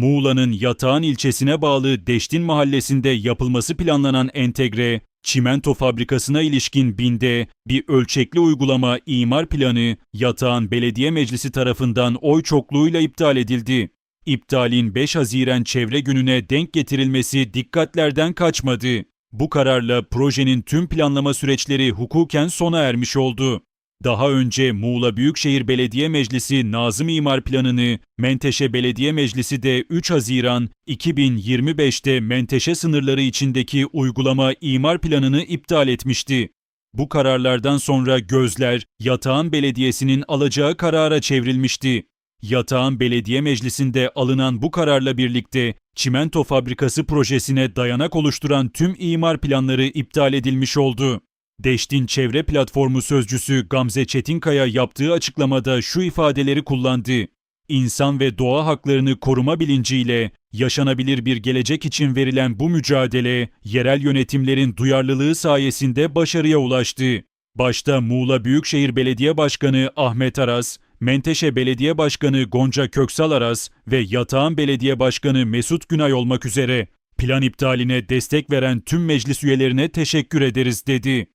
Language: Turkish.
Muğla'nın Yatağan ilçesine bağlı Deştin mahallesinde yapılması planlanan entegre, çimento fabrikasına ilişkin binde bir ölçekli uygulama imar planı Yatağan Belediye Meclisi tarafından oy çokluğuyla iptal edildi. İptalin 5 Haziran çevre gününe denk getirilmesi dikkatlerden kaçmadı. Bu kararla projenin tüm planlama süreçleri hukuken sona ermiş oldu. Daha önce Muğla Büyükşehir Belediye Meclisi Nazım İmar Planı'nı, Menteşe Belediye Meclisi de 3 Haziran 2025'te Menteşe sınırları içindeki uygulama imar planını iptal etmişti. Bu kararlardan sonra gözler Yatağan Belediyesi'nin alacağı karara çevrilmişti. Yatağan Belediye Meclisi'nde alınan bu kararla birlikte çimento fabrikası projesine dayanak oluşturan tüm imar planları iptal edilmiş oldu. Deştin Çevre Platformu sözcüsü Gamze Çetinkaya yaptığı açıklamada şu ifadeleri kullandı. İnsan ve doğa haklarını koruma bilinciyle yaşanabilir bir gelecek için verilen bu mücadele yerel yönetimlerin duyarlılığı sayesinde başarıya ulaştı. Başta Muğla Büyükşehir Belediye Başkanı Ahmet Aras, Menteşe Belediye Başkanı Gonca Köksal Aras ve Yatağan Belediye Başkanı Mesut Günay olmak üzere plan iptaline destek veren tüm meclis üyelerine teşekkür ederiz dedi.